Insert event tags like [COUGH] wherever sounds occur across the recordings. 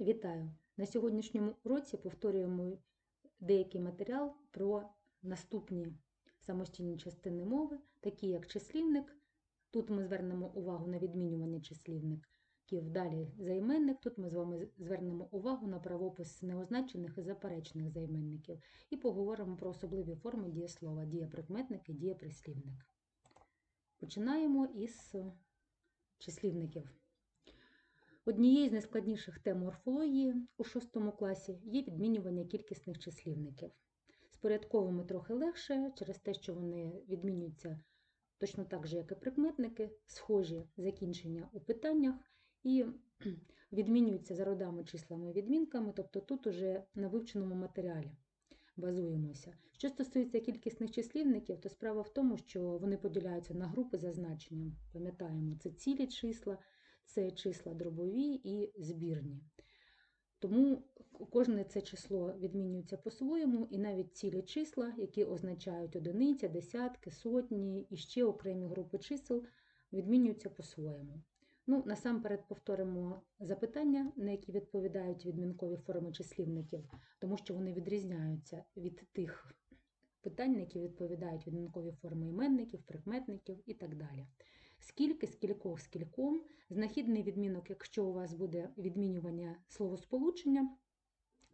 Вітаю! На сьогоднішньому уроці повторюємо деякий матеріал про наступні самостійні частини мови, такі як числівник. Тут ми звернемо увагу на відмінювання числівників. Далі займенник. Тут ми з вами звернемо увагу на правопис неозначених і заперечних займенників. І поговоримо про особливі форми дієслова, дієприкметник і дієприслівник. Починаємо із числівників. Однією з найскладніших тем морфології у 6 класі є відмінювання кількісних числівників. З порядковими трохи легше, через те, що вони відмінюються точно так же, як і прикметники, схожі закінчення у питаннях і [CLEARS THROAT] відмінюються за родами, числами і відмінками, тобто тут уже на вивченому матеріалі базуємося. Що стосується кількісних числівників, то справа в тому, що вони поділяються на групи за значенням. Пам'ятаємо, це цілі числа це числа дробові і збірні. Тому кожне це число відмінюється по-своєму, і навіть цілі числа, які означають одиниця, десятки, сотні і ще окремі групи чисел, відмінюються по-своєму. Ну, Насамперед повторимо запитання, на які відповідають відмінкові форми числівників, тому що вони відрізняються від тих питань, на які відповідають відмінкові форми іменників, прикметників і так далі. Скільки, скількох, скільком, знахідний відмінок, якщо у вас буде відмінювання словосполучення,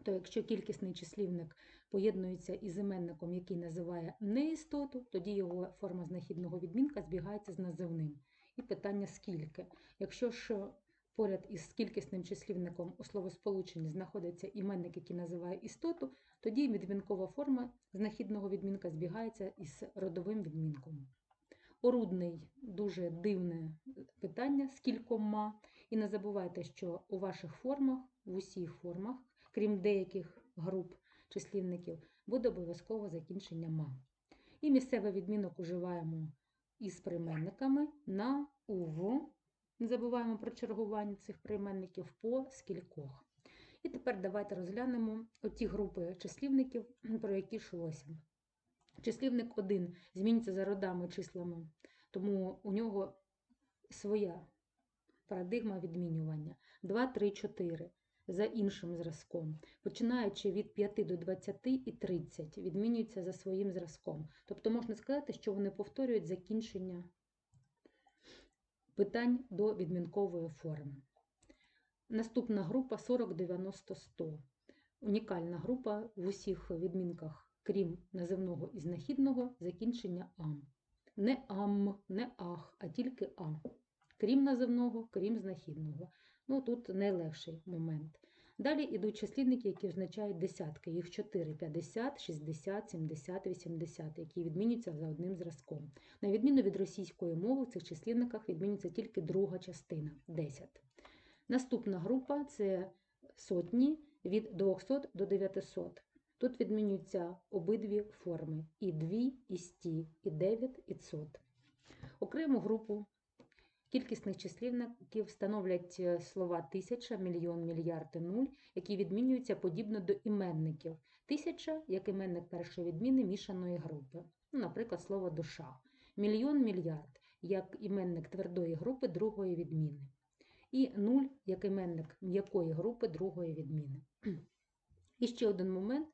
то якщо кількісний числівник поєднується із іменником, який називає неістоту, тоді його форма знахідного відмінка збігається з називним. І питання скільки. Якщо ж поряд із кількісним числівником у словосполученні знаходиться іменник, який називає істоту, тоді відмінкова форма знахідного відмінка збігається із родовим відмінком. Орудний дуже дивне питання з кількома. І не забувайте, що у ваших формах, в усіх формах, крім деяких груп числівників, буде обов'язково закінчення ма. І місцевий відмінок уживаємо із прийменниками на ув. Не забуваємо про чергування цих прийменників по скількох. І тепер давайте розглянемо оті групи числівників, про які йшлося. Числівник 1 зміниться за родами числами, тому у нього своя парадигма відмінювання. 2, 3, 4 за іншим зразком. Починаючи від 5 до 20 і 30, відмінюються за своїм зразком. Тобто можна сказати, що вони повторюють закінчення питань до відмінкової форми. Наступна група 40, 90, 100. Унікальна група в усіх відмінках крім називного і знахідного, закінчення ам. Не ам, не ах, а тільки а. Крім називного, крім знахідного. Ну тут найлегший момент. Далі йдуть числівники, які означають десятки. Їх 4, 50, 60, 70, 80, які відмінюються за одним зразком. На відміну від російської мови, в цих числівниках відмінюється тільки друга частина 10. Наступна група це сотні від 200 до 900. Тут відмінюються обидві форми і дві, і сті, і дев'ять, і цот. Окрему групу кількісних числівників становлять е, слова тисяча, мільйон, мільярд і нуль, які відмінюються подібно до іменників. Тисяча як іменник першої відміни мішаної групи, ну, наприклад, слово душа. Мільйон мільярд як іменник твердої групи другої відміни. І нуль як іменник м'якої групи другої відміни. [CLEARS THROAT] І ще один момент.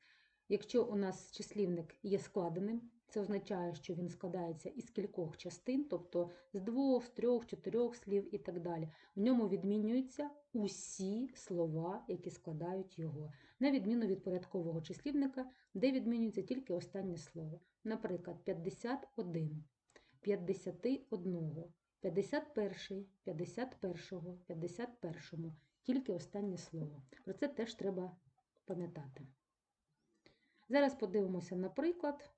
Якщо у нас числівник є складеним, це означає, що він складається із кількох частин, тобто з двох, з трьох, чотирьох слів і так далі. В ньому відмінюються усі слова, які складають його, на відміну від порядкового числівника, де відмінюється тільки останнє слово. Наприклад, 51, 51, 51, 51, 51, тільки останнє слово. Про це теж треба пам'ятати. Зараз подивимося на приклад.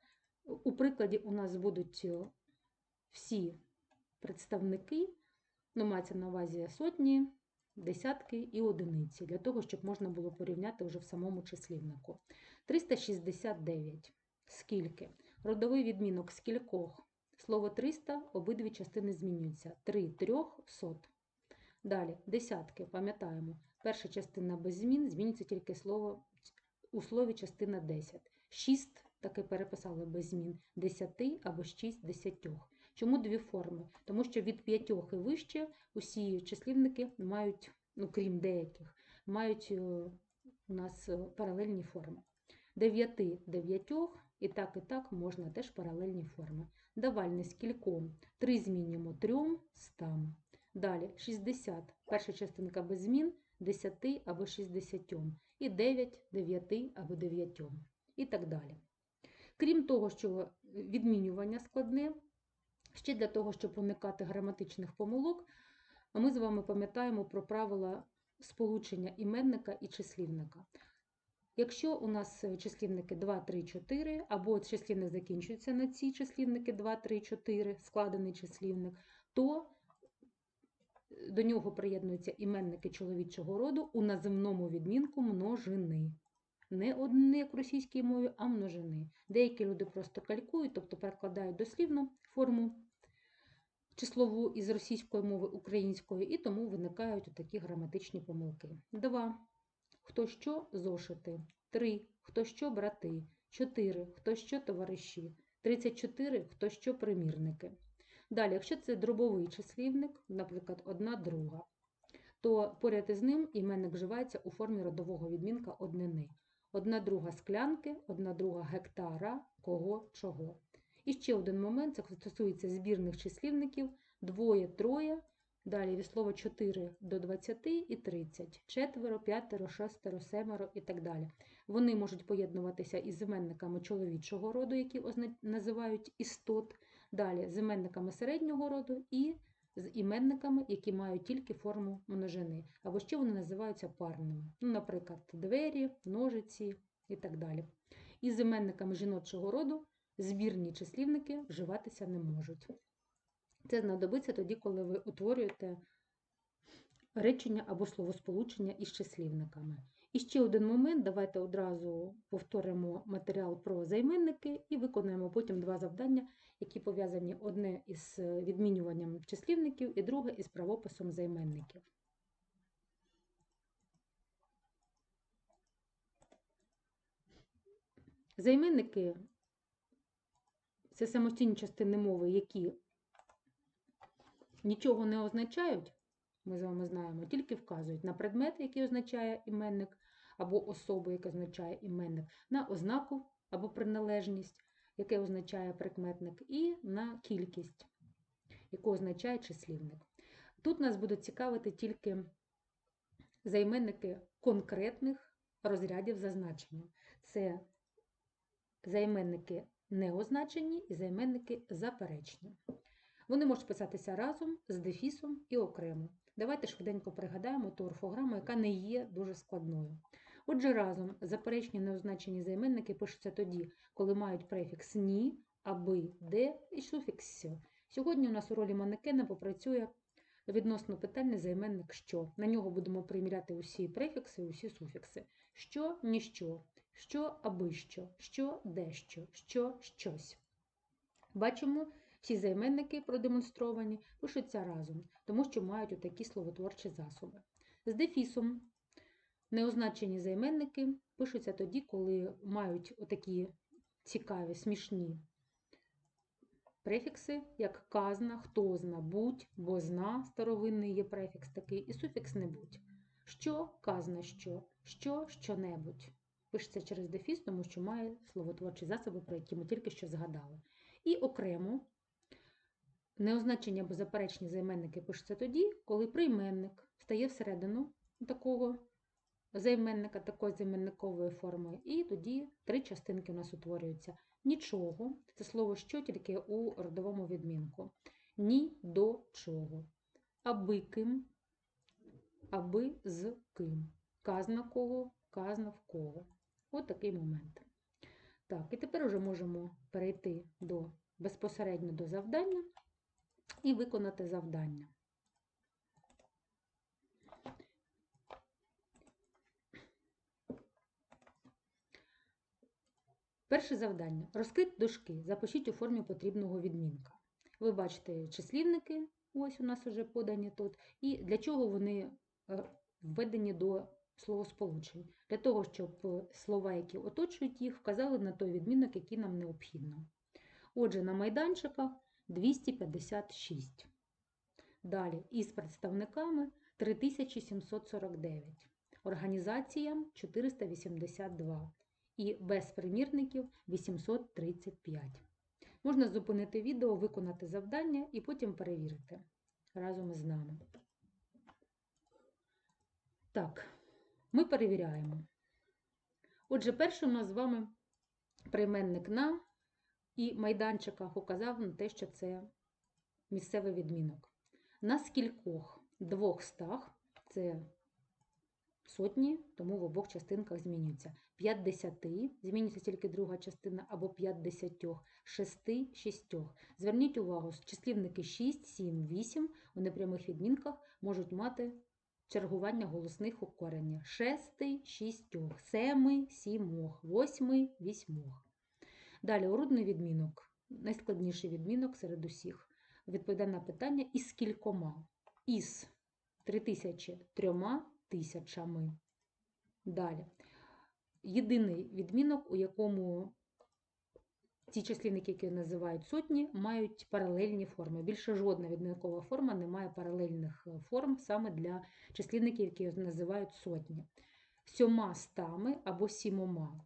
У прикладі у нас будуть е, всі представники, ну, мається на увазі сотні, десятки і одиниці, для того, щоб можна було порівняти вже в самому числівнику. 369. Скільки? Родовий відмінок скількох. Слово 300, обидві частини змінюються. 3 трьох сот. Далі, десятки, пам'ятаємо, перша частина без змін, змінюється тільки слово у слові частина 10. 6 таки переписали без змін 10 або 6 десятьох. Чому дві форми? Тому що від п'ятьох і вище усі числівники мають, ну крім деяких, мають е, у нас е, паралельні форми. 9 дев'ятьох, і так, і так можна теж паралельні форми. Давальність кільком 3 змінюємо 3 стам. Далі 60, перша частинка без змін, 10 або 60, і 9 9 або 9, і так далі. Крім того, що відмінювання складне, ще для того, щоб уникати граматичних помилок, ми з вами пам'ятаємо про правила сполучення іменника і числівника. Якщо у нас числівники 2, 3, 4, або числівник закінчується на ці числівники 2, 3, 4, складений числівник, то до нього приєднуються іменники чоловічого роду у називному відмінку множини. Не одне, як в російській мові, а множини. Деякі люди просто калькують, тобто перекладають дослівну форму числову із російської мови української, і тому виникають такі граматичні помилки. 2. Хто що зошити. 3. Хто що брати. 4. Хто що товариші. 34. Хто що примірники. Далі, якщо це дробовий числівник, наприклад, одна друга, то поряд із ним іменник вживається у формі родового відмінка однини. Одна друга склянки, одна друга гектара, кого, чого. І ще один момент, це стосується збірних числівників, двоє, троє, далі від слова 4 до 20 і 30, четверо, п'ятеро, шестеро, семеро і так далі. Вони можуть поєднуватися із іменниками чоловічого роду, які називають істот, далі з іменниками середнього роду і з іменниками, які мають тільки форму множини, або ще вони називаються парними. Ну, наприклад, двері, ножиці і так далі. І з іменниками жіночого роду збірні числівники вживатися не можуть. Це знадобиться тоді, коли ви утворюєте речення або словосполучення із числівниками. І ще один момент, давайте одразу повторимо матеріал про займенники і виконаємо потім два завдання, які пов'язані одне із відмінюванням числівників і друге із правописом займенників. Займенники це самостійні частини мови, які нічого не означають, ми з вами знаємо, тільки вказують на предмет, який означає іменник, або особу, яка означає іменник, на ознаку або приналежність, яке означає прикметник, і на кількість, яку означає числівник. Тут нас будуть цікавити тільки займенники конкретних розрядів за значенням. Це займенники неозначені і займенники заперечні. Вони можуть писатися разом з дефісом і окремо. Давайте швиденько пригадаємо ту орфограму, яка не є дуже складною. Отже, разом заперечні неозначені займенники пишуться тоді, коли мають префікс ні, аби, де і суфікс «сьо». Сьогодні у нас у ролі манекена попрацює відносно питальний займенник що. На нього будемо приміряти усі префікси, усі суфікси. Що, ніщо, що, аби що, що, дещо, що, щось. Бачимо, всі займенники продемонстровані пишуться разом, тому що мають отакі словотворчі засоби. З дефісом неозначені займенники пишуться тоді, коли мають отакі цікаві, смішні префікси, як казна, хтозна, будь, бозна, старовинний є префікс такий, і суфікс не будь. Що, казна що, що, що-небудь. Пишеться через дефіс, тому що має словотворчі засоби, про які ми тільки що згадали. І окремо неозначені або заперечні займенники пишуться тоді, коли прийменник стає всередину такого займенника, такої займенникової форми, і тоді три частинки у нас утворюються. Нічого це слово що тільки у родовому відмінку. Ні до чого. Аби ким, аби з ким. Казна кого, казна в кого. От такий момент. Так, і тепер вже можемо перейти до, безпосередньо до завдання і виконати завдання. Перше завдання. Розкрити дужки. Запишіть у формі потрібного відмінка. Ви бачите числівники, ось у нас вже подані тут, і для чого вони е, введені до словосполучень? Для того, щоб слова, які оточують їх, вказали на той відмінок, який нам необхідно. Отже, на майданчиках 256. Далі із представниками 3749. організаціям 482 і без примірників 835. Можна зупинити відео, виконати завдання і потім перевірити разом із нами. Так, ми перевіряємо. Отже, перший у нас з вами прийменник на і майданчиках указав на те, що це місцевий відмінок. На скількох двох стах це сотні, тому в обох частинках змінюється. 50 змінюється тільки друга частина або 50, 6, 6. Зверніть увагу, числівники 6, 7, 8 у непрямих відмінках можуть мати чергування голосних у корені. 6, 6, 7, 7, 8, 8. Далі урудний відмінок, найскладніший відмінок серед усіх. Відповідає на питання із кількома. Із 3000 трьома тисячами. Далі. Єдиний відмінок, у якому ті числівники, які називають сотні, мають паралельні форми. Більше жодна відмінкова форма не має паралельних е, форм саме для числівників, які називають сотні. Сьома стами або сімома.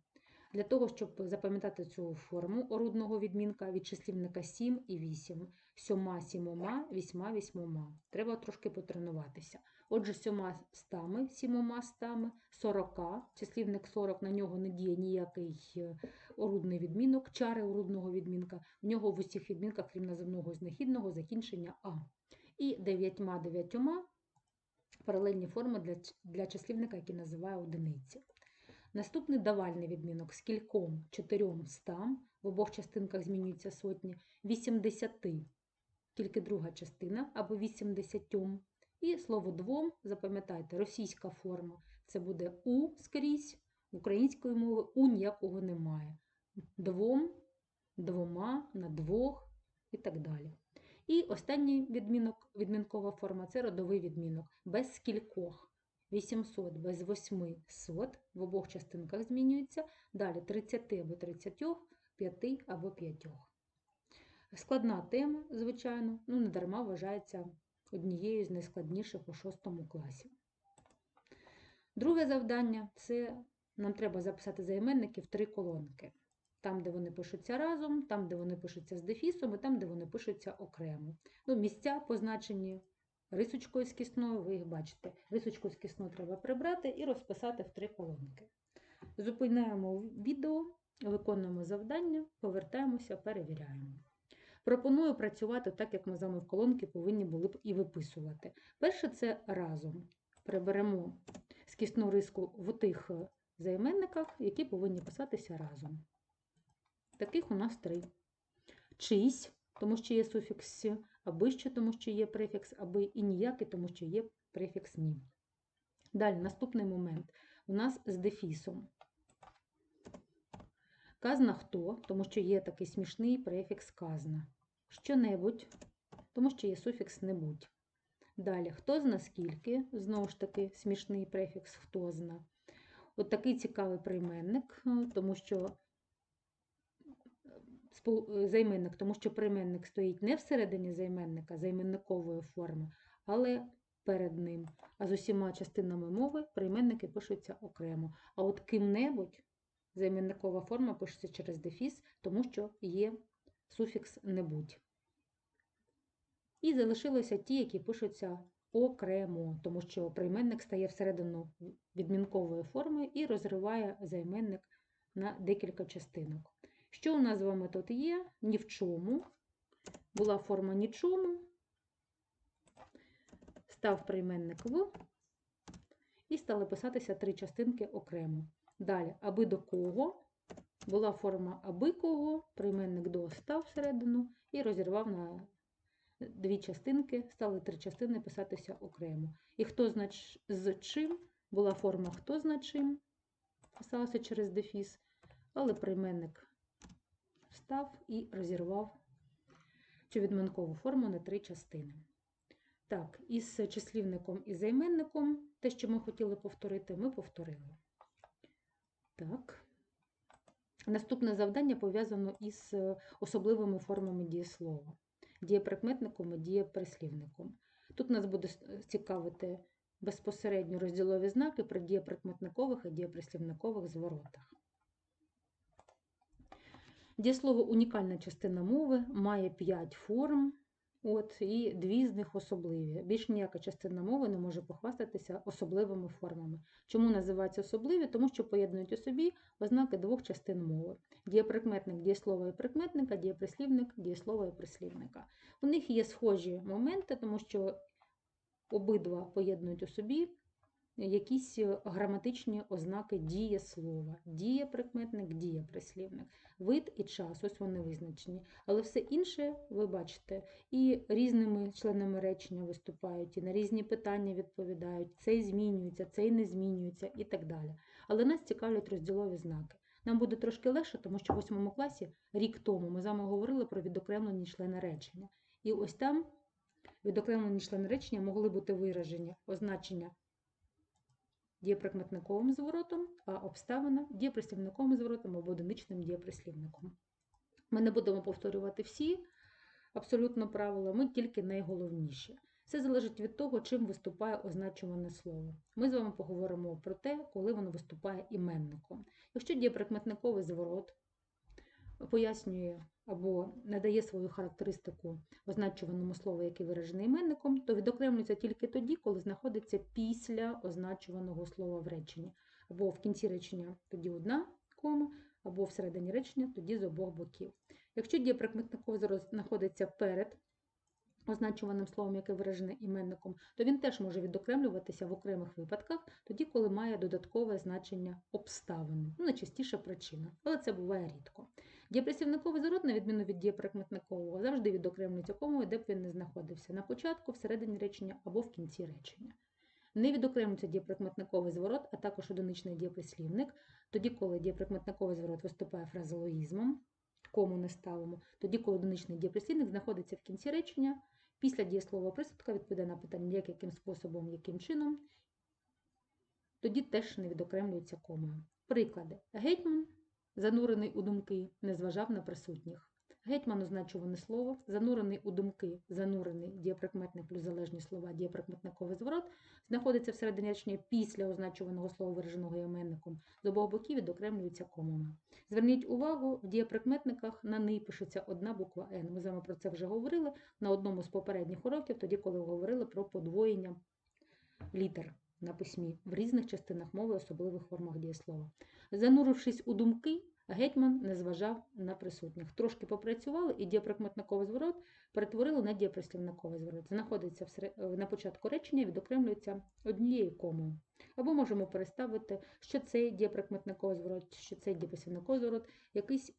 Для того, щоб запам'ятати цю форму орудного відмінка від числівника 7 і 8. Сьома сімома, вісьма вісьмома. Треба трошки потренуватися. Отже, сьома стами, сімома стами, сорока, числівник 40, на нього не діє ніякий е, орудний відмінок, чари орудного відмінка. В нього в усіх відмінках, крім називного знахідного, закінчення А. І дев'ятьма дев'ятьома паралельні форми для, для числівника, який називає одиниці. Наступний давальний відмінок з кільком чотирьом стам, в обох частинках змінюються сотні, 80, тільки друга частина або 80. І слово двом, запам'ятайте, російська форма це буде у скрізь, української мови у ніякого немає. Двом, двома, на двох і так далі. І останній відмінок, відмінкова форма це родовий відмінок без скількох. 800 без 800 в обох частинках змінюється. Далі 30 або 30, 5 або 5. Складна тема, звичайно, ну не дарма вважається однією з найскладніших у 6 класі. Друге завдання це нам треба записати займенники в три колонки. Там, де вони пишуться разом, там, де вони пишуться з дефісом, і там, де вони пишуться окремо. Ну, Місця позначені рисочкою з кисною, ви їх бачите. Рисочку з кисною треба прибрати і розписати в три колонки. Зупиняємо відео, виконуємо завдання, повертаємося, перевіряємо. Пропоную працювати так, як ми з вами в колонки повинні були б і виписувати. Перше це разом. Приберемо скісну риску в тих займенниках, які повинні писатися разом. Таких у нас три. Чийсь, тому що є суфікс аби що, тому що є префікс аби, і ніякий, тому що є префікс ні. Далі, наступний момент. У нас з дефісом. Казна хто, тому що є такий смішний префікс казна. Що-небудь, тому що є суфікс небудь. Далі, хто зна скільки, знову ж таки, смішний префікс хто зна. От такий цікавий прийменник, тому що займенник, тому що прийменник стоїть не всередині займенника, займенникової форми, але перед ним. А з усіма частинами мови прийменники пишуться окремо. А от ким-небудь займенникова форма пишеться через дефіс, тому що є суфікс небудь. І залишилися ті, які пишуться окремо, тому що прийменник стає всередину відмінкової форми і розриває займенник на декілька частинок. Що у нас з вами тут є? Ні в чому. Була форма нічому, став прийменник в, і стали писатися три частинки окремо. Далі, аби до кого, була форма аби кого, прийменник до став всередину і розірвав на дві частинки, стали три частини писатися окремо. І хто знач... з чим, була форма хто зна чим, писалася через дефіс, але прийменник встав і розірвав цю відмінкову форму на три частини. Так, із числівником і займенником, те, що ми хотіли повторити, ми повторили. Так. Наступне завдання пов'язано із особливими формами дієслова, дієприкметником і дієприслівником. Тут нас буде цікавити безпосередньо розділові знаки при дієприкметникових і дієприслівникових зворотах. Дієслово унікальна частина мови має 5 форм, от, і дві з них особливі. Більш ніяка частина мови не може похвастатися особливими формами. Чому називаються особливі? Тому що поєднують у собі ознаки двох частин мови: дієприкметник дієслова і прикметника, дієприслівник дієслова і прислівника. У них є схожі моменти, тому що обидва поєднують у собі якісь е, граматичні ознаки дієслова. Дієприкметник, дієприслівник. Вид і час, ось вони визначені. Але все інше, ви бачите, і різними членами речення виступають, і на різні питання відповідають. Цей змінюється, цей не змінюється і так далі. Але нас цікавлять розділові знаки. Нам буде трошки легше, тому що в 8 класі, рік тому, ми з вами говорили про відокремлені члени речення. І ось там відокремлені члени речення могли бути виражені означення дієприкметниковим зворотом, а обставина дієприслівниковим зворотом або одиничним дієприслівником. Ми не будемо повторювати всі абсолютно правила, ми тільки найголовніші. Це залежить від того, чим виступає означуване слово. Ми з вами поговоримо про те, коли воно виступає іменником. Якщо дієприкметниковий зворот пояснює або надає свою характеристику означуваному слову, який виражений іменником, то відокремлюється тільки тоді, коли знаходиться після означуваного слова в реченні. Або в кінці речення тоді одна кома, або всередині речення тоді з обох боків. Якщо дієприкметниковий зворот знаходиться перед означуваним словом, яке виражене іменником, то він теж може відокремлюватися в окремих випадках, тоді, коли має додаткове значення обставини, ну, найчастіше причина, але це буває рідко. Дієприслівниковий зворот, на відміну від дієприкметникового, завжди відокремлюється комою, де б він не знаходився на початку, всередині речення або в кінці речення. Не відокремлюється дієприкметниковий зворот, а також одиничний дієприслівник, тоді, коли дієприкметниковий зворот виступає фразеологізмом, кому не ставимо, тоді, коли одиничний дієприслівник знаходиться в кінці речення, після дієслова присудка відповідає на питання, як, яким способом, яким чином, тоді теж не відокремлюється комою. Приклади. Гетьман занурений у думки, не зважав на присутніх. Гетьман означуване слово, занурений у думки, занурений дієприкметник плюс залежні слова, дієприкметниковий зворот, знаходиться всередині речення після означуваного слова, вираженого іменником, з обох боків відокремлюється комами. Зверніть увагу, в дієприкметниках на «ни» пишеться одна буква Н. Ми з вами про це вже говорили на одному з попередніх уроків, тоді, коли говорили про подвоєння літер на письмі в різних частинах мови, особливих формах дієслова. Занурившись у думки, гетьман не зважав на присутніх. Трошки попрацювали, і дієприкметниковий зворот перетворили на дієприслівниковий зворот. Знаходиться на початку речення, відокремлюється однією комою. Або можемо переставити, що цей дієприкметниковий зворот, що цей дієприслівниковий зворот, якийсь,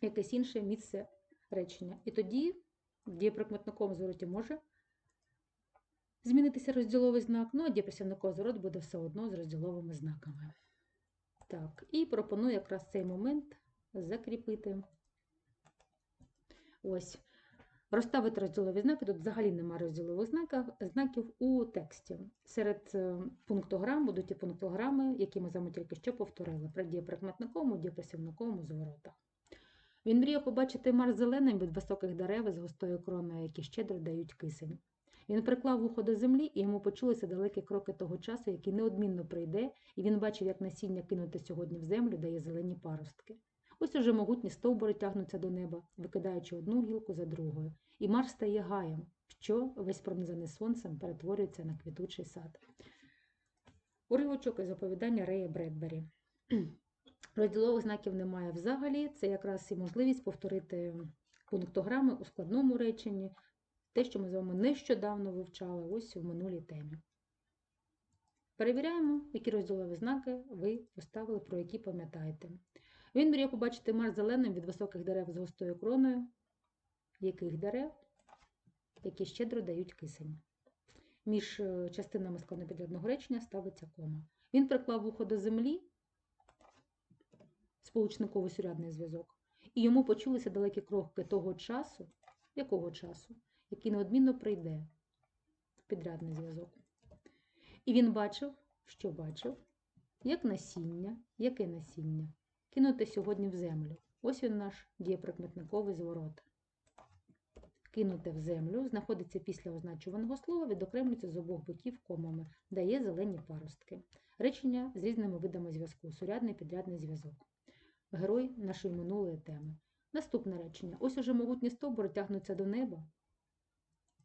якесь інше місце речення. І тоді в дієприкметниковому звороті може змінитися розділовий знак, ну а дієприслівниковий зворот буде все одно з розділовими знаками. Так, і пропоную якраз цей момент закріпити. Ось. Розставити розділові знаки. Тут взагалі немає розділових знаків, у тексті. Серед е, пунктограм будуть ті пунктограми, які ми з вами тільки що повторили, при дієприкметниковому, дієприсівниковому зворотах. Він мріяв побачити Марс зеленим від високих дерев з густою кроною, які щедро дають кисень. Він приклав вухо до землі, і йому почулися далекі кроки того часу, який неодмінно прийде, і він бачив, як насіння кинуте сьогодні в землю, дає зелені паростки. Ось уже могутні стовбури тягнуться до неба, викидаючи одну гілку за другою, і Марс стає гаєм, що весь пронизаний сонцем перетворюється на квітучий сад. Уривочок із оповідання Рея Бредбері. [CLEARS THROAT] Розділових знаків немає взагалі. Це якраз і можливість повторити пунктограми у складному реченні, те, що ми з вами нещодавно вивчали, ось в минулій темі. Перевіряємо, які розділові знаки ви поставили, про які пам'ятаєте. Він мріє побачити Марс зеленим від високих дерев з густою кроною. Яких дерев? Які щедро дають кисень. Між е, частинами складнопідрядного речення ставиться кома. Він приклав вухо до землі, сполучниковий сурядний зв'язок, і йому почулися далекі кроки того часу, якого часу, який неодмінно прийде підрядний зв'язок. І він бачив, що бачив, як насіння, яке насіння, кинуте сьогодні в землю. Ось він наш дієприкметниковий зворот. кинуте в землю, знаходиться після означуваного слова, відокремлюється з обох боків комами, дає зелені паростки. Речення з різними видами зв'язку, сурядний підрядний зв'язок. Герой нашої минулої теми. Наступне речення. Ось уже могутні стовбури тягнуться до неба.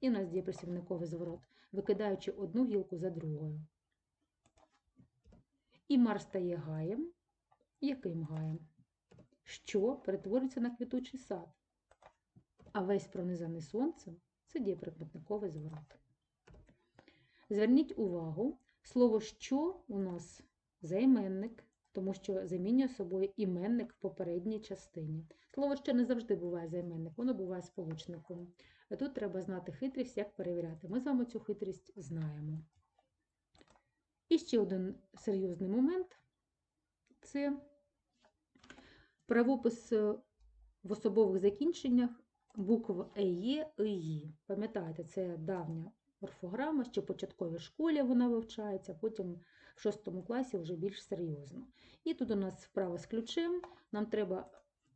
І у нас діє присівниковий зворот, викидаючи одну гілку за другою. І мар стає гаєм. Яким гаєм? Що перетворюється на квітучий сад. А весь пронизаний сонцем це дієприкметниковий зворот. Зверніть увагу, слово що у нас займенник, тому що замінює собою іменник в попередній частині. Слово що не завжди буває займенник, воно буває сполучником. Тут треба знати хитрість, як перевіряти. Ми з вами цю хитрість знаємо. І ще один серйозний момент це правопис в особових закінченнях букв ЕЄ, Ії. Пам'ятаєте, це давня орфограма, ще в початковій школі вона вивчається, потім в шостому класі вже більш серйозно. І тут у нас вправа з ключем. Нам треба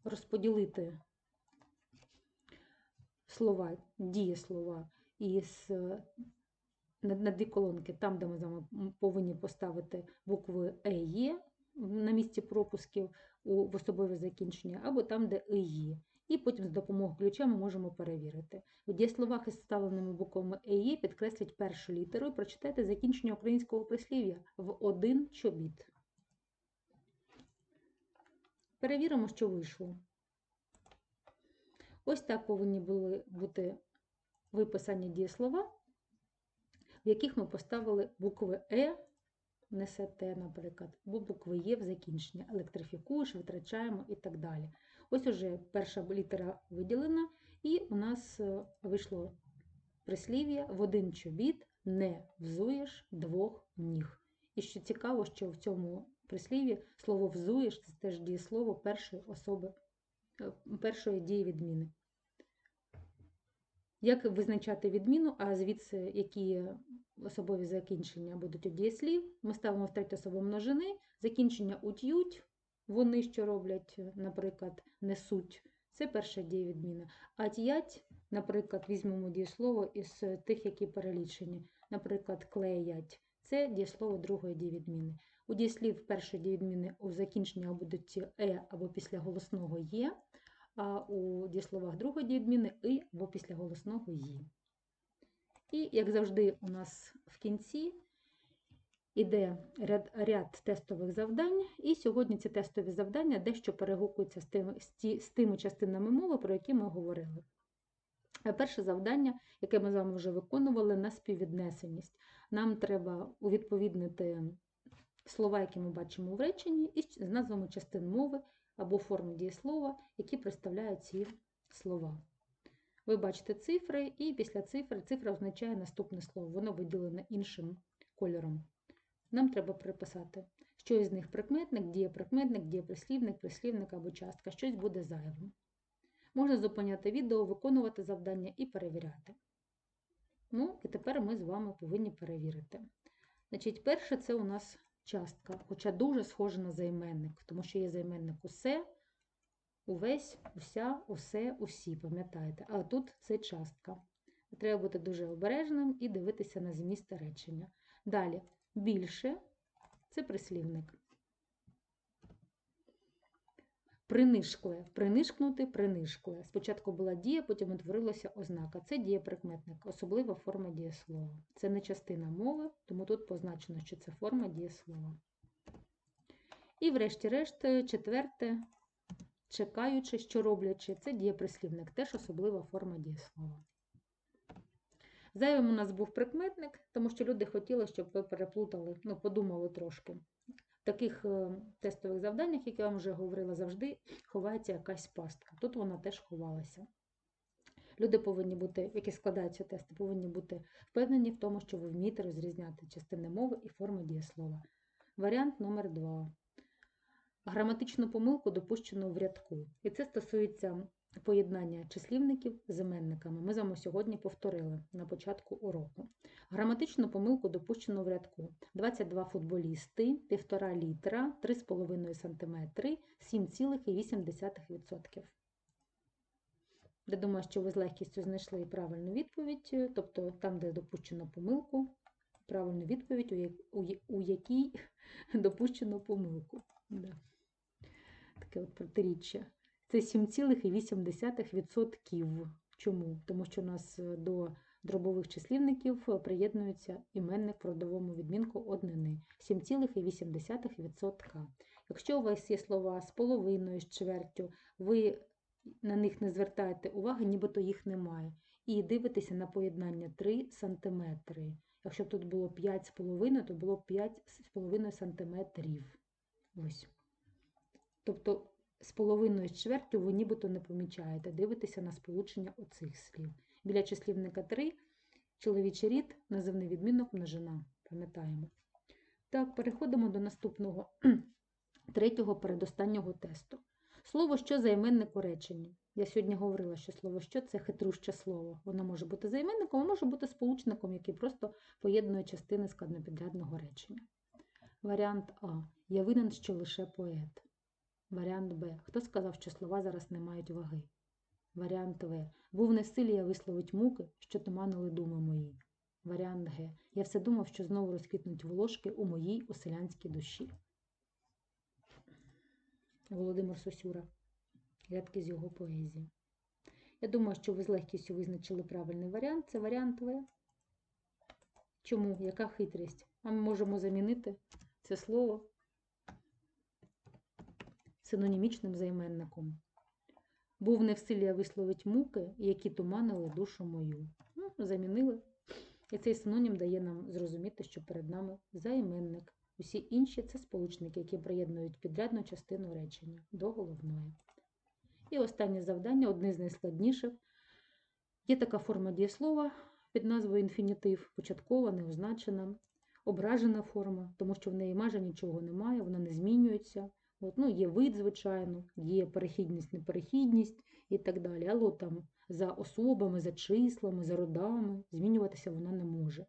розподілити слова, дієслова із на, на дві колонки, там, де ми повинні поставити букви ЕЄ на місці пропусків в особове закінчення, або там, де ІЄ. І потім з допомогою ключа ми можемо перевірити. У дієсловах із вставленими буквами ЕЄ підкресліть першу літеру і прочитайте закінчення українського прислів'я в один чобіт. Перевіримо, що вийшло. Ось так повинні були бути виписані дієслова, в яких ми поставили букви Е, несете, наприклад, або букви Є в закінчення. Електрифікуєш, витрачаємо і так далі. Ось уже перша літера виділена, і у нас е, вийшло прислів'я в один чобіт не взуєш двох ніг. І що цікаво, що в цьому прислів'ї слово взуєш це теж дієслово першої особи, е, першої дії відміни. Як визначати відміну, а звідси які особові закінчення будуть у дієслів, ми ставимо в третю особу множини, закінчення ут'ють, вони що роблять, наприклад, несуть. Це перша дієвідміна. А т'ять, наприклад, візьмемо дієслово із тих, які перелічені. Наприклад, клеять. Це дієслово другої дієвідміни. У дієслів першої дієвідміни у закінчення будуть е або після голосного є, а у дієсловах другої дієвідміни і або після голосного «ї». І, як завжди, у нас в кінці іде ряд, ряд тестових завдань, і сьогодні ці тестові завдання дещо перегукуються з тими, з тими частинами мови, про які ми говорили. Перше завдання, яке ми з вами вже виконували, на співвіднесеність. Нам треба увідповіднити слова, які ми бачимо в реченні, із назвами частин мови або форм дієслова, які представляють ці слова. Ви бачите цифри, і після цифри цифра означає наступне слово, воно виділене іншим кольором. Нам треба приписати, що із них прикметник, дієприкметник, дієприслівник, прислівник або частка, щось буде зайвим. Можна зупиняти відео, виконувати завдання і перевіряти. Ну, і тепер ми з вами повинні перевірити. Значить, перше це у нас частка, хоча дуже схожа на займенник, тому що є займенник усе, увесь, уся, усе, усі, пам'ятаєте. А тут це частка. Треба бути дуже обережним і дивитися на зміст речення. Далі, більше це прислівник. Принишкле, принишкнути, принишкле. Спочатку була дія, потім утворилася ознака. Це дієприкметник, особлива форма дієслова. Це не частина мови, тому тут позначено, що це форма дієслова. І, врешті-решт, четверте, чекаючи, що роблячи, це дієприслівник, теж особлива форма дієслова. Зайвим у нас був прикметник, тому що люди хотіли, щоб ви переплутали, ну, подумали трошки. В таких е, тестових завданнях, як я вам вже говорила, завжди ховається якась пастка. Тут вона теж ховалася. Люди повинні бути, які складаються тести, повинні бути впевнені в тому, що ви вмієте розрізняти частини мови і форми дієслова. Варіант номер 2 Граматичну помилку допущено в рядку. І це стосується поєднання числівників з іменниками. Ми з вами сьогодні повторили на початку уроку. Граматичну помилку допущено в рядку 22 футболісти, 1,5 літра, 3,5 см, 7,8%. Я думаю, що ви з легкістю знайшли правильну відповідь, тобто там, де допущено помилку, правильну відповідь, у, якій [LAUGHS] допущено помилку. Таке от протиріччя. Це 7,8%. Чому? Тому що у нас е, до дробових числівників е, приєднується іменник в родовому відмінку однини 7,8%. Якщо у вас є слова з половиною, з чвертю, ви на них не звертаєте уваги, нібито їх немає. І дивитеся на поєднання 3 см. Якщо б тут було 5,5, то було б 5,5 см. Ось. Тобто з половиною з чвертю ви нібито не помічаєте, дивитеся на сполучення оцих слів. Біля числівника 3 чоловічий рід, називний відмінок множина. Пам'ятаємо. Так, переходимо до наступного [CLEARS THROAT] третього передостаннього тесту. Слово що за іменник у реченні. Я сьогодні говорила, що слово що це хитруще слово. Воно може бути займенником, а може бути сполучником, який просто поєднує частини складнопідрядного речення. Варіант А. Я винен, що лише поет. Варіант Б. Хто сказав, що слова зараз не мають ваги? Варіант В. Був не я висловить муки, що туманили думи мої. Варіант Г. Я все думав, що знову розквітнуть волошки у моїй оселянській душі. Володимир Сосюра. Рядки з його поезії. Я думаю, що ви з легкістю визначили правильний варіант. Це варіант В. Чому? Яка хитрість? А ми можемо замінити це слово синонімічним займенником. Був не в силі висловить муки, які туманили душу мою. Ну, замінили. І цей синонім дає нам зрозуміти, що перед нами займенник. Усі інші це сполучники, які приєднують підрядну частину речення до головної. І останнє завдання, одне з найскладніших. Є така форма дієслова під назвою інфінітив, початкова, неозначена, ображена форма, тому що в неї майже нічого немає, вона не змінюється. От, ну, є вид, звичайно, є перехідність, неперехідність і так далі. Але там за особами, за числами, за родами змінюватися вона не може.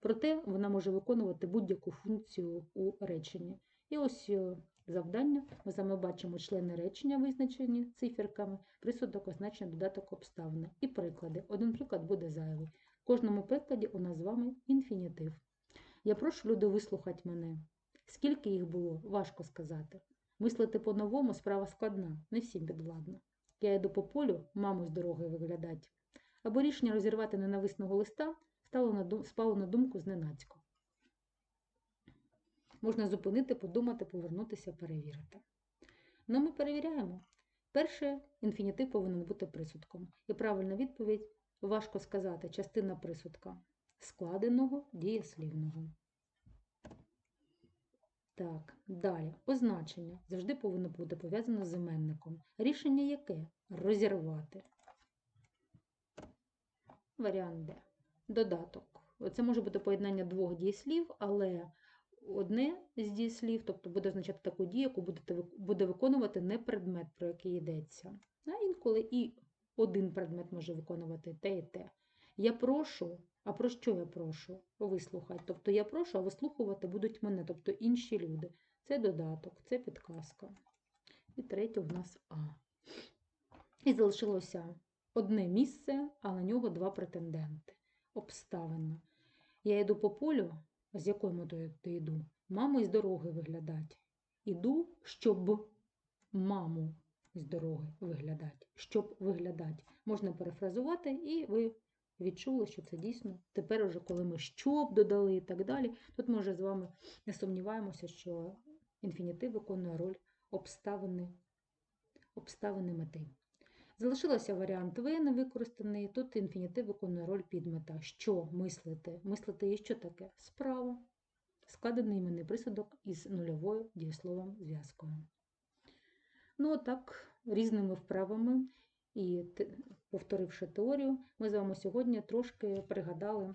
Проте вона може виконувати будь-яку функцію у реченні. І ось е, завдання. Ми вами бачимо члени речення, визначені циферками, присудок, означення, додаток обставини. І приклади. Один приклад буде зайвий. В кожному прикладі у нас з вами інфінітив. Я прошу люди вислухати мене. Скільки їх було, важко сказати. Мислити по-новому справа складна, не всім підвладна. Я йду по полю, маму з дороги виглядать. Або рішення розірвати ненависного листа стало на дум... спало на думку зненацько. Можна зупинити, подумати, повернутися, перевірити. Ну, ми перевіряємо. Перше, інфінітив повинен бути присудком. І правильна відповідь важко сказати, частина присудка складеного дієслівного. Так, далі. Означення завжди повинно бути пов'язане з іменником. Рішення яке? Розірвати. Варіант Д. Додаток. Це може бути поєднання двох дієслів, але одне з дієслів, тобто буде означати таку дію, яку буде виконувати не предмет, про який йдеться. А інколи і один предмет може виконувати те і те. Я прошу, а про що я прошу? Вислухати. Тобто я прошу, а вислухувати будуть мене, тобто інші люди. Це додаток, це підказка. І третє в нас А. І залишилося одне місце, а на нього два претенденти. Обставина. Я йду по полю, з якою метою ти йду? Маму із дороги виглядать. Іду, щоб маму з дороги виглядати. Щоб виглядати. Можна перефразувати, і ви відчули, що це дійсно. Тепер, уже, коли ми щоб додали і так далі, тут ми вже з вами не сумніваємося, що інфінітив виконує роль обставини, обставини мети. Залишилося варіант В не використаний. Тут інфінітив виконує роль підмета. Що мислити? Мислити є що таке? Справа. Складений іменний присудок із нульовою дієсловом зв'язкою. Ну, так, різними вправами і повторивши теорію, ми з вами сьогодні трошки пригадали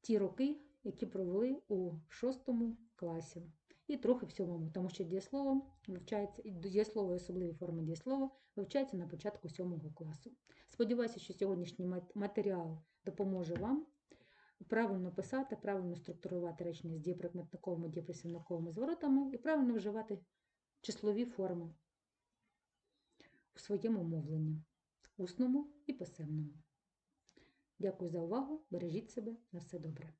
ті роки, які провели у шостому класі. І трохи в сьомому, тому що дієслово вивчається, дієслово і особливі форми дієслова вивчаються на початку сьомого класу. Сподіваюся, що сьогоднішній матеріал допоможе вам правильно писати, правильно структурувати речення з дієприкметниковими, дієприсівниковими зворотами і правильно вживати числові форми. У своєму мовленні, усному і писемному. Дякую за увагу. Бережіть себе на все добре.